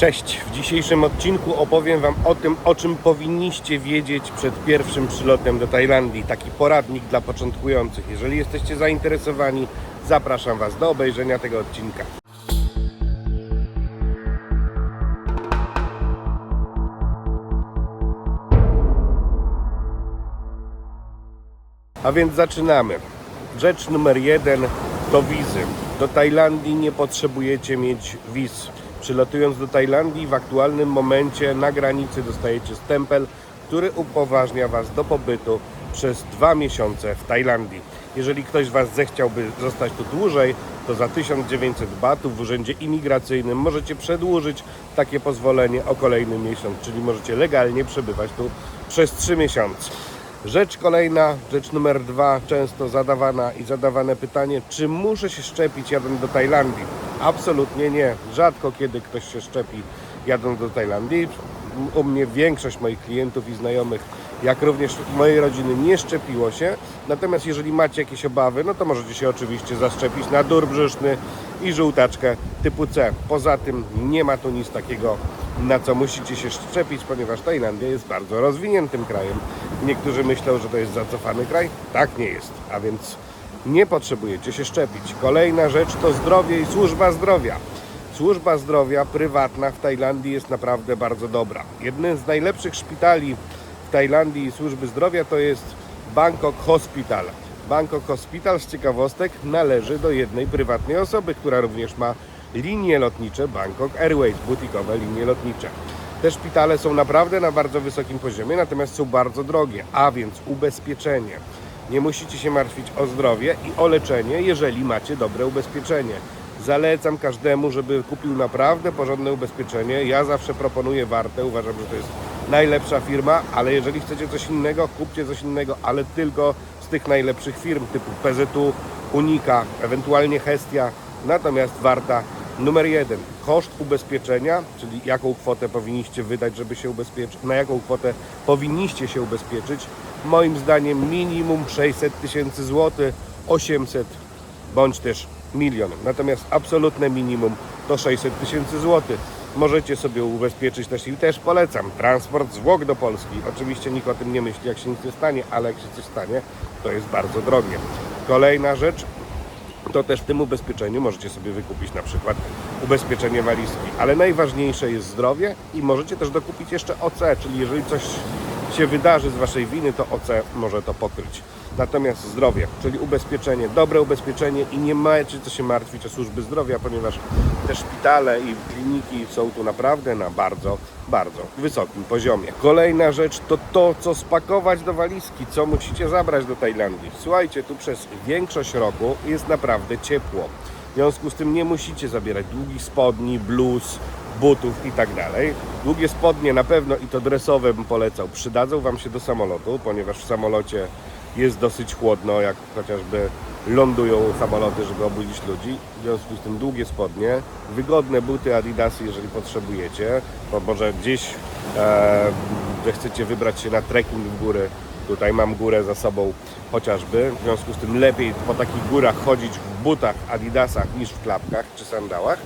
Cześć! W dzisiejszym odcinku opowiem Wam o tym, o czym powinniście wiedzieć przed pierwszym przylotem do Tajlandii. Taki poradnik dla początkujących. Jeżeli jesteście zainteresowani, zapraszam Was do obejrzenia tego odcinka. A więc zaczynamy. Rzecz numer jeden to wizy. Do Tajlandii nie potrzebujecie mieć wiz. Przylatując do Tajlandii w aktualnym momencie na granicy dostajecie stempel, który upoważnia Was do pobytu przez dwa miesiące w Tajlandii. Jeżeli ktoś z Was zechciałby zostać tu dłużej, to za 1900 batów w urzędzie imigracyjnym możecie przedłużyć takie pozwolenie o kolejny miesiąc, czyli możecie legalnie przebywać tu przez 3 miesiące. Rzecz kolejna, rzecz numer dwa, często zadawana i zadawane pytanie, czy muszę się szczepić jadąc do Tajlandii? Absolutnie nie. Rzadko kiedy ktoś się szczepi jadąc do Tajlandii. U mnie większość moich klientów i znajomych, jak również mojej rodziny nie szczepiło się. Natomiast jeżeli macie jakieś obawy, no to możecie się oczywiście zaszczepić na dur brzuszny i żółtaczkę typu C. Poza tym nie ma tu nic takiego, na co musicie się szczepić, ponieważ Tajlandia jest bardzo rozwiniętym krajem. Niektórzy myślą, że to jest zacofany kraj. Tak nie jest. A więc nie potrzebujecie się szczepić. Kolejna rzecz to zdrowie i służba zdrowia. Służba zdrowia prywatna w Tajlandii jest naprawdę bardzo dobra. Jednym z najlepszych szpitali w Tajlandii i służby zdrowia to jest Bangkok Hospital. Bangkok Hospital z ciekawostek należy do jednej prywatnej osoby, która również ma linie lotnicze Bangkok Airways, butikowe linie lotnicze. Te szpitale są naprawdę na bardzo wysokim poziomie, natomiast są bardzo drogie, a więc ubezpieczenie. Nie musicie się martwić o zdrowie i o leczenie, jeżeli macie dobre ubezpieczenie. Zalecam każdemu, żeby kupił naprawdę porządne ubezpieczenie. Ja zawsze proponuję Warte, uważam, że to jest najlepsza firma, ale jeżeli chcecie coś innego, kupcie coś innego, ale tylko z tych najlepszych firm typu PZU, Unika, ewentualnie Hestia, natomiast Warta numer jeden. Koszt ubezpieczenia, czyli jaką kwotę powinniście wydać, żeby się ubezpieczyć, na jaką kwotę powinniście się ubezpieczyć. Moim zdaniem minimum 600 tysięcy złotych, 800 bądź też milion. Natomiast absolutne minimum to 600 tysięcy złotych. Możecie sobie ubezpieczyć też i też polecam transport z Włoch do Polski. Oczywiście nikt o tym nie myśli, jak się nic nie stanie, ale jak się coś stanie, to jest bardzo drogie. Kolejna rzecz, to też w tym ubezpieczeniu możecie sobie wykupić na przykład ubezpieczenie walizki. Ale najważniejsze jest zdrowie i możecie też dokupić jeszcze OC, czyli jeżeli coś się wydarzy z Waszej winy, to OC może to pokryć. Natomiast zdrowie, czyli ubezpieczenie, dobre ubezpieczenie i nie macie co się martwić o służby zdrowia, ponieważ te szpitale i kliniki są tu naprawdę na bardzo, bardzo wysokim poziomie. Kolejna rzecz to to, co spakować do walizki, co musicie zabrać do Tajlandii. Słuchajcie, tu przez większość roku jest naprawdę ciepło. W związku z tym nie musicie zabierać długich spodni, bluz, butów i tak dalej. Długie spodnie na pewno i to dresowe bym polecał. Przydadzą Wam się do samolotu, ponieważ w samolocie jest dosyć chłodno, jak chociażby lądują samoloty, żeby obudzić ludzi. W związku z tym długie spodnie, wygodne buty Adidasy, jeżeli potrzebujecie, bo może gdzieś e, chcecie wybrać się na trekking w góry. Tutaj mam górę za sobą chociażby. W związku z tym lepiej po takich górach chodzić w butach Adidasach niż w klapkach czy sandałach.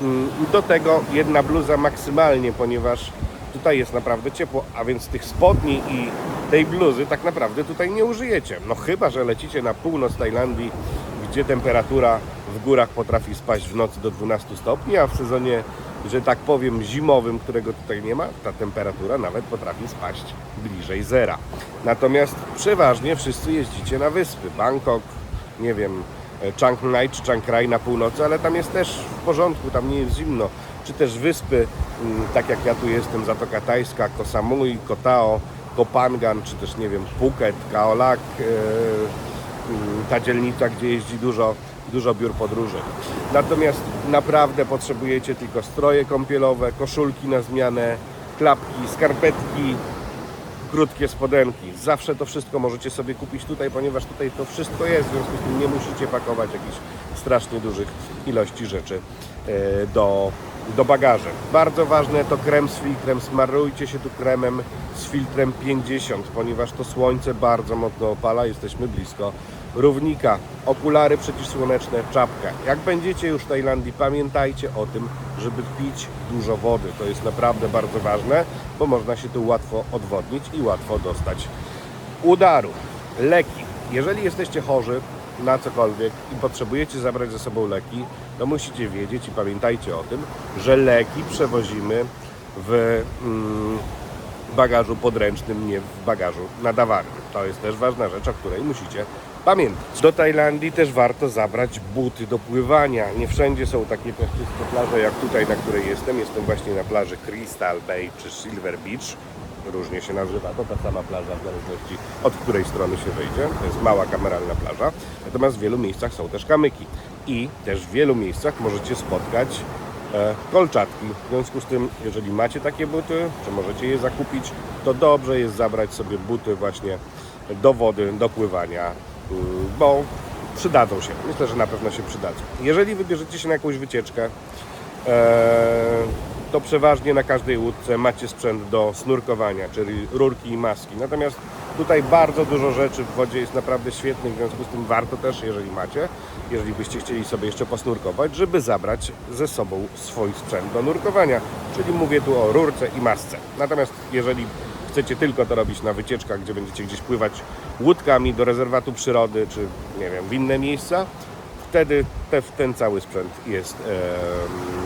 Mm, Do tego jedna bluza maksymalnie, ponieważ tutaj jest naprawdę ciepło, a więc tych spodni i tej bluzy tak naprawdę tutaj nie użyjecie. No chyba, że lecicie na północ Tajlandii, gdzie temperatura w górach potrafi spaść w nocy do 12 stopni, a w sezonie, że tak powiem, zimowym, którego tutaj nie ma, ta temperatura nawet potrafi spaść bliżej zera. Natomiast przeważnie wszyscy jeździcie na wyspy. Bangkok, nie wiem, Chiang Mai czy Chiang Rai na północy, ale tam jest też w porządku, tam nie jest zimno. Czy też wyspy, mm, tak jak ja tu jestem, Zatoka Tajska, Koh Samui, Koh Phangan, czy też nie wiem, Phuket, Khao Lak, e, mm, ta dzielnica, gdzie jeździ dużo, dużo biur podróży. Natomiast naprawdę potrzebujecie tylko stroje kąpielowe, koszulki na zmianę, klapki, skarpetki, krótkie spodenki. Zawsze to wszystko możecie sobie kupić tutaj, ponieważ tutaj to wszystko jest, w związku z tym nie musicie pakować jakichś strasznie dużych ilości rzeczy e, do, do bagaży. Bardzo ważne to krem z filtrem. Smarujcie się tu kremem z filtrem 50, ponieważ to słońce bardzo mocno opala, jesteśmy blisko równika, okulary przeciwsłoneczne, czapka. Jak będziecie już w Tajlandii, pamiętajcie o tym, żeby pić dużo wody. To jest naprawdę bardzo ważne, bo można się tu łatwo odwodnić i łatwo dostać udaru. Leki. Jeżeli jesteście chorzy na cokolwiek i potrzebujecie zabrać ze sobą leki, to musicie wiedzieć i pamiętajcie o tym, że leki przewozimy w mm, bagażu podręcznym, nie w bagażu nadawarnym. To jest też ważna rzecz, o której musicie pamiętać. Do Tajlandii też warto zabrać buty do pływania. Nie wszędzie są takie piaszczyste plaże jak tutaj, na której jestem. Jestem właśnie na plaży Crystal Bay czy Silver Beach. Różnie się nazywa, to ta sama plaża w zależności od której strony się wejdzie. To jest mała kameralna plaża. Natomiast w wielu miejscach są też kamyki. I też w wielu miejscach możecie spotkać e, kolczatki. W związku z tym, jeżeli macie takie buty, czy możecie je zakupić, to dobrze jest zabrać sobie buty właśnie do wody, do pływania, mm, bo przydadzą się. Myślę, że na pewno się przydadzą. Jeżeli wybierzecie się na jakąś wycieczkę, e, to przeważnie na każdej łódce macie sprzęt do snurkowania, czyli rurki i maski. Natomiast tutaj bardzo dużo rzeczy w wodzie jest naprawdę świetnych, w związku z tym warto też, jeżeli macie, jeżeli byście chcieli sobie jeszcze posnurkować, żeby zabrać ze sobą swój sprzęt do nurkowania. Czyli mówię tu o rurce i masce. Natomiast jeżeli chcecie tylko to robić na wycieczkach, gdzie będziecie gdzieś pływać łódkami do rezerwatu przyrody, czy nie wiem, w inne miejsca, wtedy te, ten cały sprzęt jest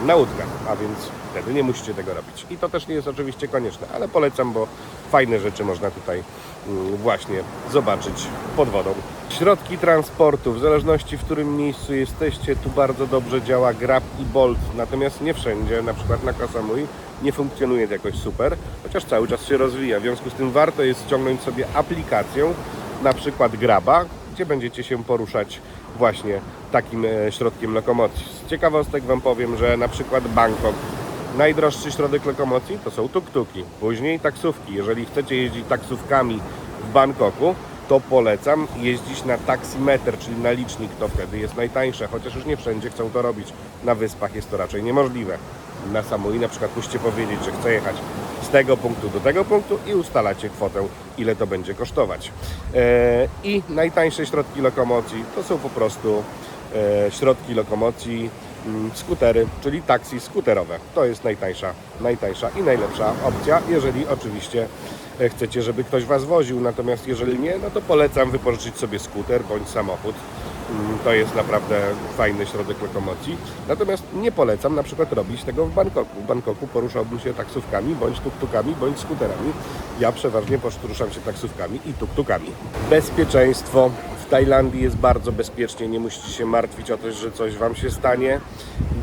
em, na łódkach, a więc wtedy nie musicie tego robić. I to też nie jest oczywiście konieczne, ale polecam, bo fajne rzeczy można tutaj mm, właśnie zobaczyć pod wodą. Środki transportu, w zależności w którym miejscu jesteście, tu bardzo dobrze działa Grab i Bolt, natomiast nie wszędzie, na przykład na Koh Samui nie funkcjonuje to jakoś super, chociaż cały czas się rozwija. W związku z tym warto jest ściągnąć sobie aplikację, na przykład Graba, gdzie będziecie się poruszać właśnie takim e, środkiem lokomocji. Z ciekawostek Wam powiem, że na przykład Bangkok najdroższy środek lokomocji to są tuk-tuki, później taksówki. Jeżeli chcecie jeździć taksówkami w Bangkoku, to polecam jeździć na taksimeter, czyli na licznik, to wtedy jest najtańsze, chociaż już nie wszędzie chcą to robić. Na wyspach jest to raczej niemożliwe. Na Samui na przykład musicie powiedzieć, że chce jechać z tego punktu do tego punktu i ustalacie kwotę, ile to będzie kosztować. E, I najtańsze środki lokomocji to są po prostu e, środki lokomocji, skutery, czyli taksi skuterowe. To jest najtańsza, najtańsza i najlepsza opcja, jeżeli oczywiście e, chcecie, żeby ktoś Was woził. Natomiast jeżeli nie, no to polecam wypożyczyć sobie skuter bądź samochód. Mm, To jest naprawdę fajny środek lokomocji. Natomiast nie polecam na przykład robić tego w Bangkoku. W Bangkoku poruszałbym się taksówkami, bądź tuktukami, bądź skuterami. Ja przeważnie poruszam się taksówkami i tuktukami. Bezpieczeństwo. W Tajlandii jest bardzo bezpiecznie, nie musicie się martwić o to, że coś Wam się stanie.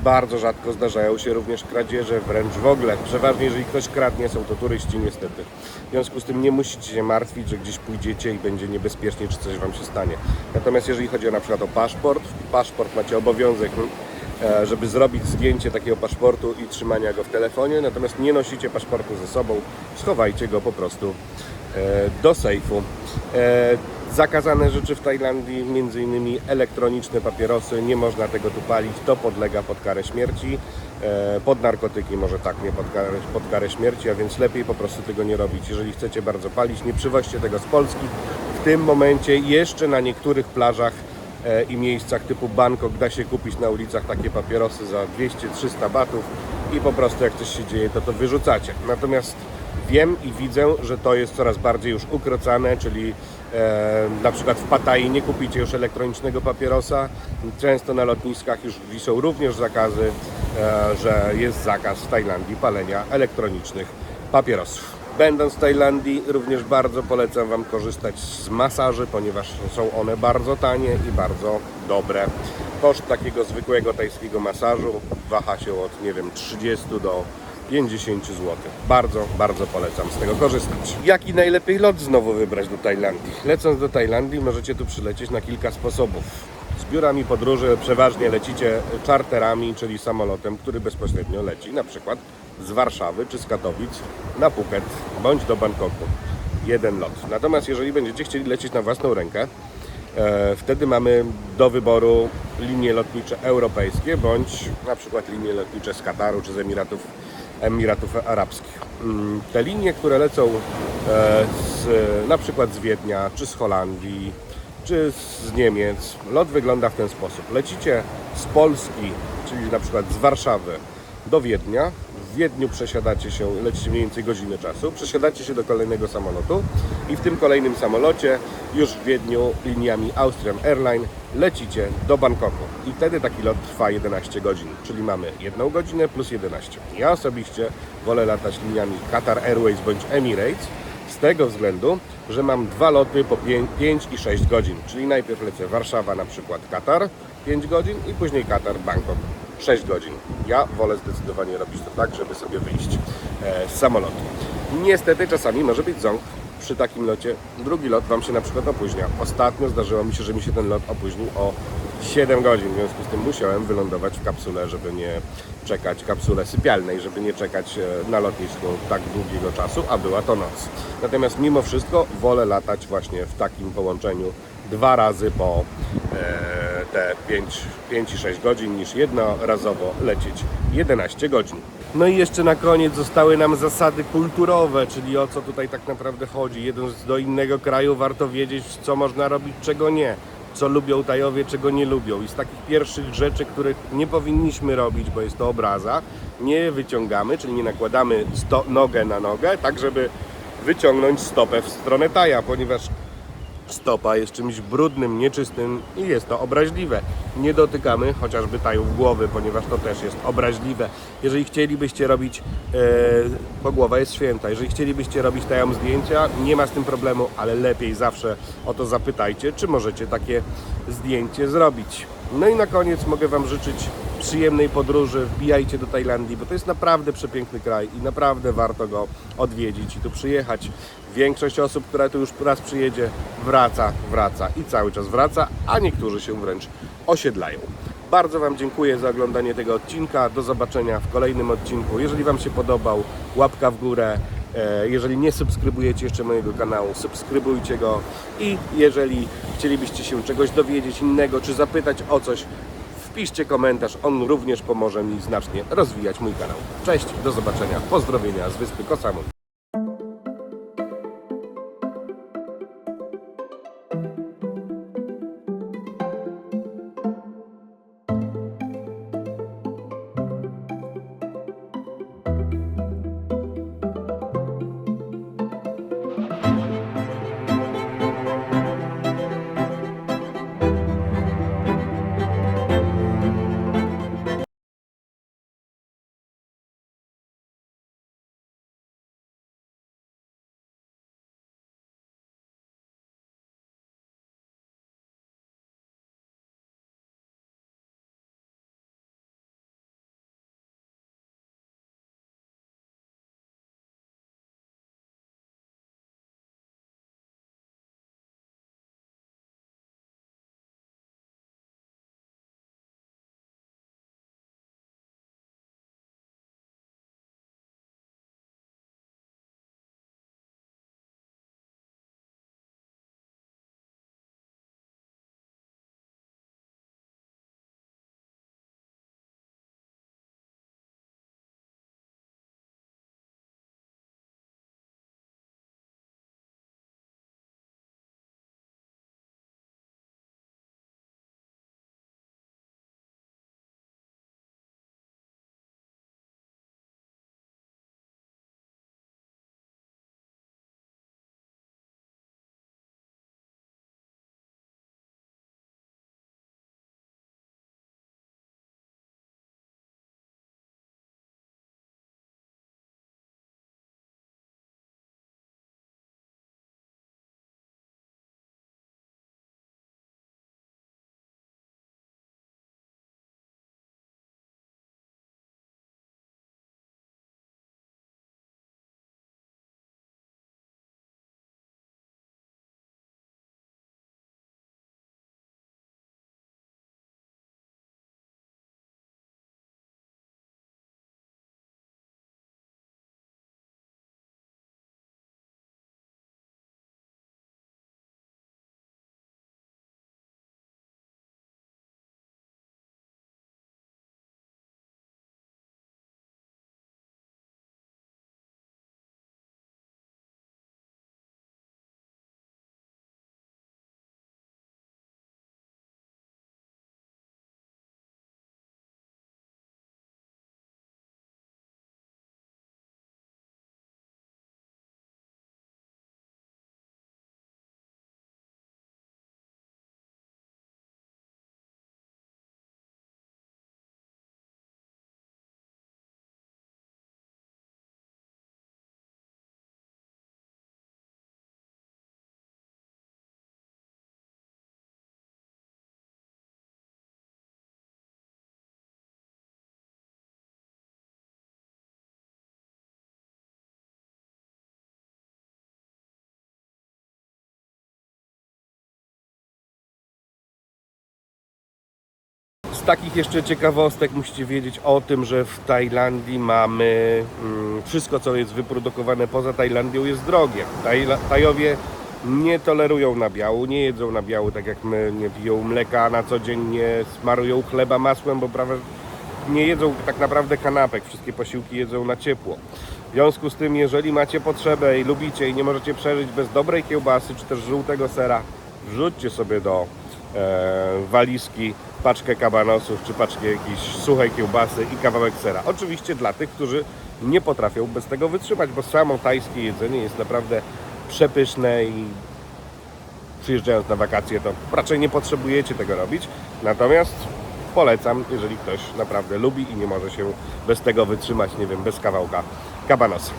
Bardzo rzadko zdarzają się również kradzieże, wręcz w ogóle. Przeważnie jeżeli ktoś kradnie, są to turyści niestety. W związku z tym nie musicie się martwić, że gdzieś pójdziecie i będzie niebezpiecznie, czy coś Wam się stanie. Natomiast jeżeli chodzi o na przykład o paszport, paszport macie obowiązek e, żeby zrobić zdjęcie takiego paszportu i trzymania go w telefonie, natomiast nie nosicie paszportu ze sobą, schowajcie go po prostu e, do sejfu. Zakazane rzeczy w Tajlandii, m.in. elektroniczne papierosy, nie można tego tu palić, to podlega pod karę śmierci. E, Pod narkotyki może tak, nie pod karę, pod karę śmierci, a więc lepiej po prostu tego nie robić. Jeżeli chcecie bardzo palić, nie przywoźcie tego z Polski. W tym momencie jeszcze na niektórych plażach e, i miejscach typu Bangkok da się kupić na ulicach takie papierosy za 200-300 batów i po prostu jak coś się dzieje, to to wyrzucacie. Natomiast wiem i widzę, że to jest coraz bardziej już ukrocane, czyli na przykład w Pattayie nie kupicie już elektronicznego papierosa. Często na lotniskach już wiszą również zakazy, e, że jest zakaz w Tajlandii palenia elektronicznych papierosów. Będąc w Tajlandii, również bardzo polecam Wam korzystać z masaży, ponieważ są one bardzo tanie i bardzo dobre. Koszt takiego zwykłego tajskiego masażu waha się od, nie wiem, 30 do 50 zł. Bardzo, bardzo polecam z tego korzystać. Jaki najlepiej lot znowu wybrać do Tajlandii? Lecąc do Tajlandii możecie tu przylecieć na kilka sposobów. Z biurami podróży przeważnie lecicie czarterami, czyli samolotem, który bezpośrednio leci na przykład z Warszawy czy z Katowic na Phuket bądź do Bangkoku. Jeden lot. Natomiast jeżeli będziecie chcieli lecieć na własną rękę, E, Wtedy mamy do wyboru linie lotnicze europejskie bądź na przykład linie lotnicze z Kataru czy z Emiratów, Emiratów Arabskich. Mm, Te linie, które lecą e, z, na przykład z Wiednia czy z Holandii czy z Niemiec. Lot wygląda w ten sposób. Lecicie z Polski, czyli na przykład z Warszawy do Wiednia. Wiedniu przesiadacie się, lecicie mniej więcej godzinę czasu, przesiadacie się do kolejnego samolotu i w tym kolejnym samolocie już w Wiedniu liniami Austrian Airlines lecicie do Bangkoku. I wtedy taki lot trwa 11 godzin, czyli mamy jedną godzinę plus 11. Ja osobiście wolę latać liniami Qatar Airways bądź Emirates, z tego względu, że mam dwa loty po 5 i 6 godzin. Czyli najpierw lecę Warszawa, na przykład Katar 5 godzin i później Katar, Bangkok 6 godzin. Ja wolę zdecydowanie robić to tak, żeby sobie wyjść e, z samolotu. Niestety czasami może być ząg przy takim locie. Drugi lot Wam się na przykład opóźnia. Ostatnio zdarzyło mi się, że mi się ten lot opóźnił o 7 godzin. W związku z tym musiałem wylądować w kapsule, żeby nie czekać, kapsule sypialnej, żeby nie czekać e, na lotnisku tak długiego czasu, a była to noc. Natomiast mimo wszystko wolę latać właśnie w takim połączeniu dwa razy po e, te 5, 5 i 6 godzin niż jednorazowo lecieć 11 godzin. No i jeszcze na koniec zostały nam zasady kulturowe, czyli o co tutaj tak naprawdę chodzi. Jedąc do innego kraju warto wiedzieć, co można robić, czego nie. Co lubią Tajowie, czego nie lubią. I z takich pierwszych rzeczy, których nie powinniśmy robić, bo jest to obraza, nie wyciągamy, czyli nie nakładamy sto- nogę na nogę, tak żeby wyciągnąć stopę w stronę Taja, ponieważ stopa jest czymś brudnym, nieczystym i jest to obraźliwe. Nie dotykamy chociażby tajów głowy, ponieważ to też jest obraźliwe. Jeżeli chcielibyście robić, e, bo głowa jest święta, jeżeli chcielibyście robić tajom zdjęcia, nie ma z tym problemu, ale lepiej zawsze o to zapytajcie, czy możecie takie zdjęcie zrobić. No i na koniec mogę Wam życzyć przyjemnej podróży, wbijajcie do Tajlandii, bo to jest naprawdę przepiękny kraj i naprawdę warto go odwiedzić i tu przyjechać. Większość osób, która tu już raz przyjedzie, wraca, wraca i cały czas wraca, a niektórzy się wręcz osiedlają. Bardzo Wam dziękuję za oglądanie tego odcinka. Do zobaczenia w kolejnym odcinku. Jeżeli Wam się podobał, łapka w górę. E, Jeżeli nie subskrybujecie jeszcze mojego kanału, subskrybujcie go. I jeżeli chcielibyście się czegoś dowiedzieć innego, czy zapytać o coś, wpiszcie komentarz. On również pomoże mi znacznie rozwijać mój kanał. Cześć, do zobaczenia. Pozdrowienia z wyspy Kosamui. takich jeszcze ciekawostek musicie wiedzieć o tym, że w Tajlandii mamy mm, wszystko, co jest wyprodukowane poza Tajlandią, jest drogie. Tajla, Tajowie nie tolerują nabiału, nie jedzą nabiału tak jak my, nie piją mleka na co dzień, nie smarują chleba masłem, bo prawie nie jedzą tak naprawdę kanapek, wszystkie posiłki jedzą na ciepło. W związku z tym, jeżeli macie potrzebę i lubicie i nie możecie przeżyć bez dobrej kiełbasy czy też żółtego sera, wrzućcie sobie do e, walizki paczkę kabanosów czy paczkę jakiejś suchej kiełbasy i kawałek sera. Oczywiście dla tych, którzy nie potrafią bez tego wytrzymać, bo samo tajskie jedzenie jest naprawdę przepyszne i przyjeżdżając na wakacje, to raczej nie potrzebujecie tego robić. Natomiast polecam, jeżeli ktoś naprawdę lubi i nie może się bez tego wytrzymać, nie wiem, bez kawałka kabanosa.